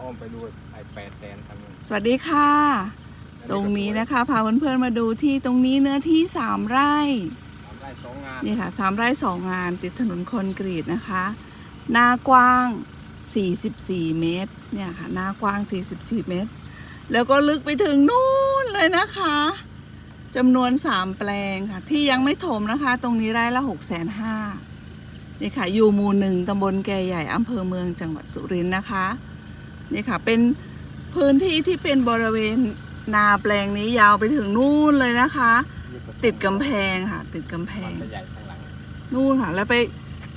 อ้อมไปดูไอ้แปดแสนทำนึงสวัสดีค่ะ ตรงนี้นะคะพาเพื่อนๆมาดูที่ตรงนี้เนื้อที่3ไร่ ทำได้สองงานนี่ค่ะสามไร่สองงานติดถนนคอนกรีตนะคะ หน้ากว้าง 44 เมตร เนี่ยค่ะ หน้ากว้าง 44 เมตร แล้วก็ลึกไปถึงนู่นเลยนะคะจำนวน 3 แปลงค่ะ ที่ยังไม่ถมนะคะ ตรงนี้ไร่ละ 6 5 0 0 0นี่ค่ะ อยู่หมู่หนึ่งตำบลแก่ใหญ่อำเภอเมืองจังหวัดสุรินทร์นะคะ นี่ค่ะ เป็นพื้นที่ที่เป็นบริเวณนาแปลงนี้ยาวไปถึงนู่นเลยนะคะ ติดกำแพงค่ะ ติดกำแพมันงไปใหญ่ข้างหลังนู่นค่ะ แล้วไป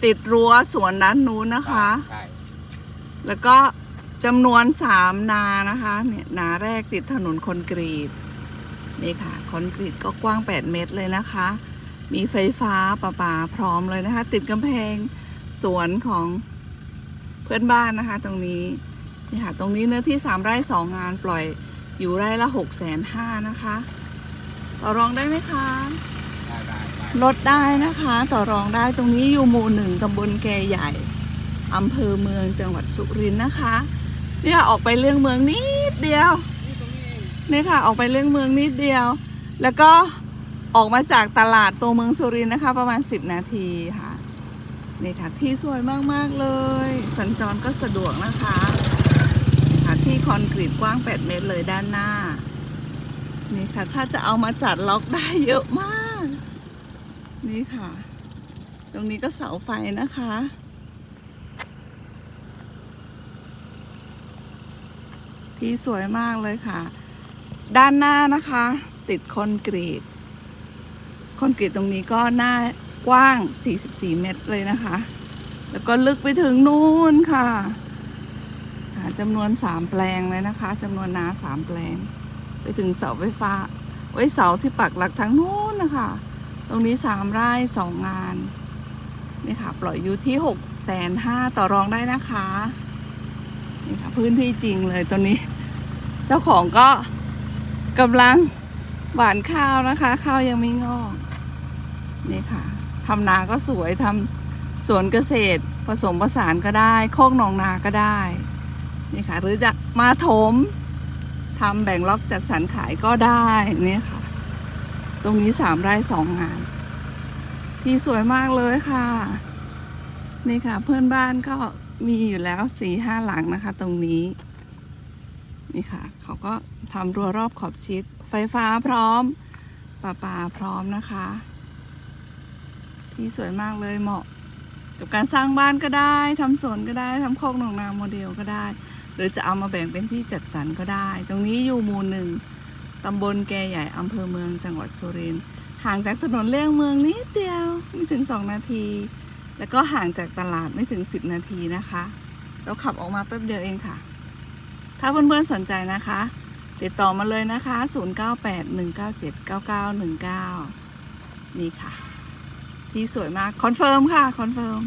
ติดรั้วสวนด้านนู้นนะคะ ใช่แล้วก็จำนวนสามนานะคะ เนี่ยนาแรกติดถนนคอนกรีตนี่ค่ะ คอนกรีตก็กว้าง 8 เมตรเลยนะคะ มีไฟฟ้าประปาพร้อมเลยนะคะ ติดกำแพงสวนของเพื่อนบ้านนะคะ ตรงนี้ นี่ค่ะตรงนี้เนื้อที่3ไร่สองงานปล่อยอยู่ไร่ละ6กแสนห้านะคะต่อรองได้ไหมคะได้ได้ได้ลดได้นะคะต่อรองได้ตรงนี้อยู่หมู่หนึ่งตำบลแกใหญ่อำเภอเมืองจังหวัดสุรินทร์นะคะ เนี่ยออกไปเรื่องเมืองนิดเดียวเนี่ยค่ะออกไปเรื่องเมืองนิดเดียว แล้วก็ออกมาจากตลาดตัวเมืองสุรินทร์นะคะ ประมาณ 10 นาทีค่ะนี่ค่ะที่สวยมาก ๆ เลย สัญจรก็สะดวกนะคะนี่ค่ะที่ค อนกรีตกว้าง 8 เมตรเลยด้านหน้า นี่ค่ะ ถ้าจะเอามาจัดล็อกได้เยอะมาก นี่ค่ะ ตรงนี้ก็เสาไฟนะคะ ที่สวยมากเลยค่ะ ด้านหน้านะคะ ติดคอนกรีต คอนกรีตตรงนี้ก็หน้ากว้าง 44 เมตรเลยนะคะ แล้วก็ลึกไปถึงนู่นค่ะค่ะ จำนวน3แปลงเลยนะคะจำนวนนา3แปลง ไปถึงเสาไฟฟ้า ไว้เสาที่ปักหลักทางนู้นนะคะ ตรงนี้สามไร่สองงาน นี่ค่ะ ปล่อยอยู่ที่หกแสนห้าต่อรองได้นะคะ นี่ค่ะ พื้นที่จริงเลยตัวนี้ เจ้าของก็กำลังหวานข้าวนะคะ ข้าวยังไม่งอกนี่ค่ะทำนาก็สวยทำสวนเกษตรผสมผสานก็ได้ โคกหนองนาก็ได้ นี่ค่ะ หรือจะมาถมทำแบ่งล็อกจัดสรรขายก็ได้นี่ค่ะ ตรงนี้สามไร่สองงาน ที่สวยมากเลยค่ะ นี่ค่ะ เพื่อนบ้านก็มีอยู่แล้วสี่ห้าหลังนะคะ ตรงนี้นี่ค่ะ เขาก็ทำรั้วรอบขอบชิด ไฟฟ้าพร้อมประปาพร้อมนะคะ ที่สวยมากเลยเหมาะกับการสร้างบ้านก็ได้ทำสวนก็ได้ทำโคกหนองนาโมเดลก็ได้ หรือจะเอามาแบ่งเป็นที่จัดสรรก็ได้ ตรงนี้อยู่หมู่หนึ่งตำบลแกใหญ่อำเภอเมืองจังหวัดสุรินทร์ห่างจากถนนเลี่ยงเมืองนิดเดียวไม่ถึง 2 นาที แล้วก็ห่างจากตลาดไม่ถึง 10 นาทีนะคะ เราขับออกมาแป๊บเดียวเองค่ะ ถ้าเพื่อนๆสนใจนะคะ ติดต่อมาเลยนะคะ 0981979919 นี่ค่ะ ที่สวยมาก คอนเฟิร์มค่ะ คอนเฟิร์ม